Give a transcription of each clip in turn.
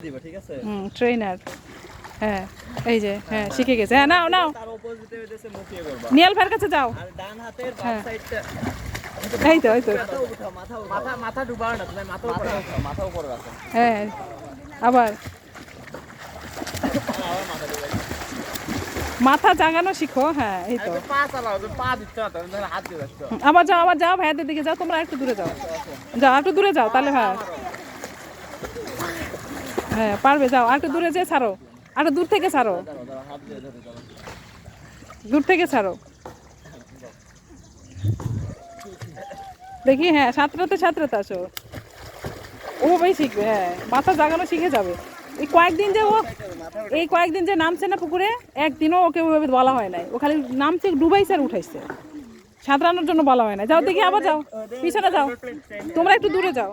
দিবে ঠিক আছে? হুম ট্রেনার হ্যাঁ এই যে হ্যাঁ শিখে গেছে। হ্যাঁ নাও নাও। তার অপোজিটে হইতেছে মুখিয়ে করবা। নিয়াল ভাইয়ের কাছে যাও। আর ডান হাতের বাম হ্যাঁ। সাইডটা এই তো এই তো। মাথা মাথা মাথা মাথা ডুবাও না তুমি মাথা উপরে মাথা উপরে রাখো। হ্যাঁ আবার। আবার মাথা জাগানো শিখো হ্যাঁ এই তো। পা চালাও তুমি পা দিচ্ছ না হাত দিয়ে আবার যাও আবার যাও ভাইয়াদের দিকে যাও তোমরা একটু দূরে যাও। যাও একটু দূরে যাও তাহলে হ্যাঁ হ্যাঁ পারবে, যাও। আর একটু দূরে যেয়ে ছাড়ো। আর দূর থেকে ছাড়ো। দূর থেকে ছাড়ো। দেখি হ্যাঁ সাঁতরাতে সাঁতরাতে আসো। ভাই শিখবে হ্যাঁ। মাথা জাগানো শিখে যাবে। এই কয়েকদিন যে ও, এই কয়েকদিন যে নামছে না পুকুরে, একদিনও ওকে ওইভাবে বলা হয় নাই। ও খালি নামছে, ডুবাইছে আর উঠাইছে। সাঁতরানোর জন্য বলা হয় না যাও, দেখি আবার যাও। পিছনে যাও। তোমরা একটু দূরে যাও।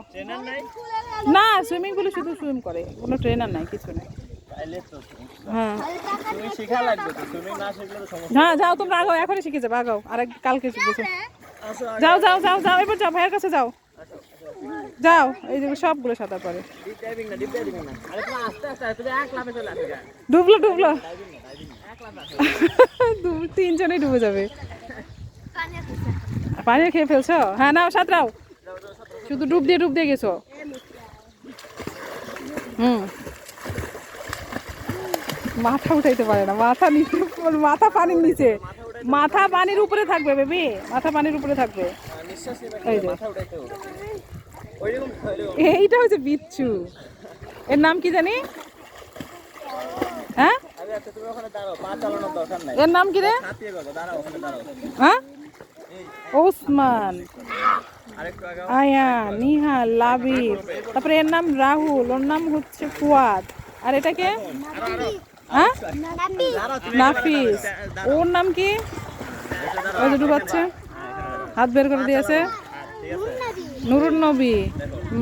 না সুইমিং পুলে শুধু সুইম করে। কোনো ট্রেনার নাই কিছু নেই। হ্যাঁ। তুমি শেখা লাগবে তো তুমি না শিখলে তো সমস্যা হ্যাঁ যাও তোমরা আগাও এখনই শিখে যাবে আগাও আর কালকে শিখেছো যাও যাও যাও যাও এবার যাও ভাইয়ের কাছে যাও। যাও এই যে সবগুলো সাঁতার পারে। ডিপ ডাইভিং না ডিপ ডাইভিং না। আরে তুমি আস্তে আস্তে তুমি এক লাফে চলে আসবে ডুবলো ডুবলো। তিনজনেই ডুবে যাবে। পানি খেয়ে ফেলছো? হ্যাঁ নাও সাঁতরাও। শুধু ডুব দিয়ে ডুব দিয়ে গেছো হুম মাথা উঠাইতে পারে না, মাথা নিচে মাথা পানির নিচে। মাথা পানির উপরে থাকবে, বেবি। মাথা পানির উপরে থাকবে। এইটা হচ্ছে বিচ্ছু। এর নাম কি জানি? হ্যাঁ? এর নাম কি রে? হ্যাঁ? ওসমান। আয়া নিহাল, লাবিব। তারপরে এর নাম রাহুল, ওর নাম হচ্ছে ফুয়াদ। আর এটাকে হ্যাঁ? নাফিস। ওর নাম কি? ওই যে ডুবাচ্ছে। হাত বের করে দিয়েছে। নুরুন নবী।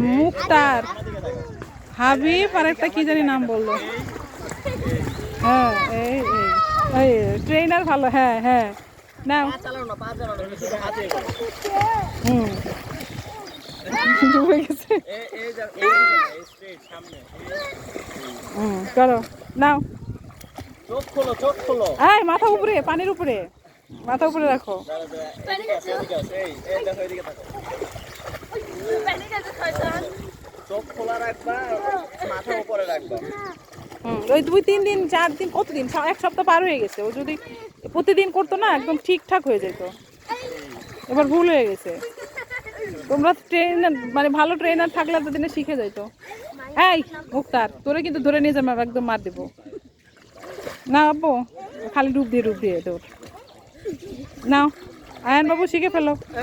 মুক্তার। হাবিব আর একটা কি জানি নাম বলল। হ্যাঁ এই এই ট্রেনার ভালো হ্যাঁ হ্যাঁ। নাও। হুম। ডুবে গেছে। হুম করো নাও। এই মাথা উপরে পানির উপরে। মাথা উপরে রাখো। চোখ খোলা রাখবা মাথা উপরে রাখবা। ওই দুই তিন দিন চার দিন কতদিন? এক সপ্তাহ পার হয়ে গেছে। ও যদি প্রতিদিন করতো না একদম ঠিকঠাক হয়ে যেত। এবার ভুল হয়ে গেছে। তোমরা ট্রেনার মানে ভালো ট্রেনার থাকলে এতদিনে শিখে যাইতো। এই মুক্তার তোরে কিন্তু ধরে নিয়ে যাব একদম মার দেবো। না আব্বু খালি ডুব দিয়ে ডুব দিয়ে দৌড়। নাও আয়ন বাবু শিখে ফেলো।